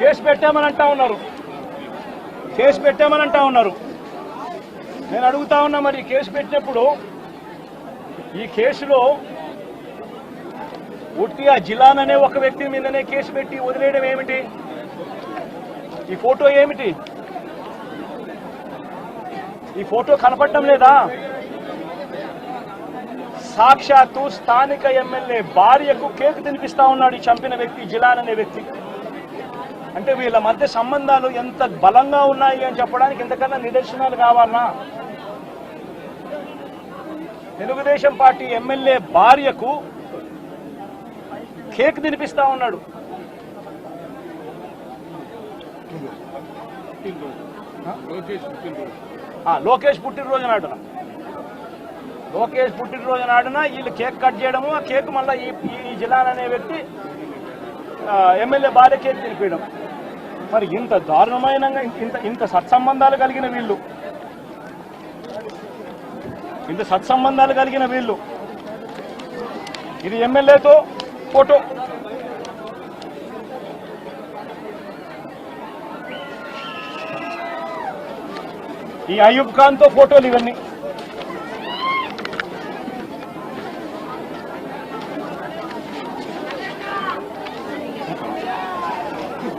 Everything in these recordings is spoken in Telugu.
చేసి పెట్టామని అంటా ఉన్నారు. కేసు పెట్టామని అంటా ఉన్నారు. నేను అడుగుతా ఉన్నా మరి కేసు పెట్టినప్పుడు ఈ కేసులో ఉట్టి ఆ జిల్లాననే ఒక వ్యక్తి మీదనే కేసు పెట్టి వదిలేయడం ఏమిటి? ఈ ఫోటో ఏమిటి? ఈ ఫోటో కనపడటం లేదా? సాక్షాత్తు స్థానిక ఎమ్మెల్యే భార్యకు కేక్ తినిపిస్తా ఉన్నాడు ఈ చంపిన వ్యక్తి జిలాన్ అనే వ్యక్తి. అంటే వీళ్ళ మధ్య సంబంధాలు ఎంత బలంగా ఉన్నాయి అని చెప్పడానికి ఇంతకన్నా నిదర్శనాలు కావాలన్నా తెలుగుదేశం పార్టీ ఎమ్మెల్యే భార్యకు కేక్ తినిపిస్తా ఉన్నాడు. లోకేష్ పుట్టినరోజు నాడున. లోకేష్ పుట్టినరోజు నాడున వీళ్ళు కేక్ కట్ చేయడము ఆ కేక్ మళ్ళీ ఈ జిల్లాలనే అనే వ్యక్తి ఎమ్మెల్యే భార్య కేక్ మరి ఇంత దారుణమైన ఇంత ఇంత సత్సంబంధాలు కలిగిన వీళ్ళు. ఇంత సత్సంబంధాలు కలిగిన వీళ్ళు. ఇది ఎమ్మెల్యేతో ఫోటో. ఈ అయూబ్ ఖాన్తో ఫోటోలు ఇవన్నీ.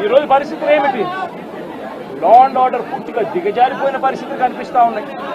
ఈ రోజు పరిస్థితులు ఏమిటి? లా అండ్ ఆర్డర్ పూర్తిగా దిగజారిపోయిన పరిస్థితులు కనిపిస్తూ ఉన్నాయి.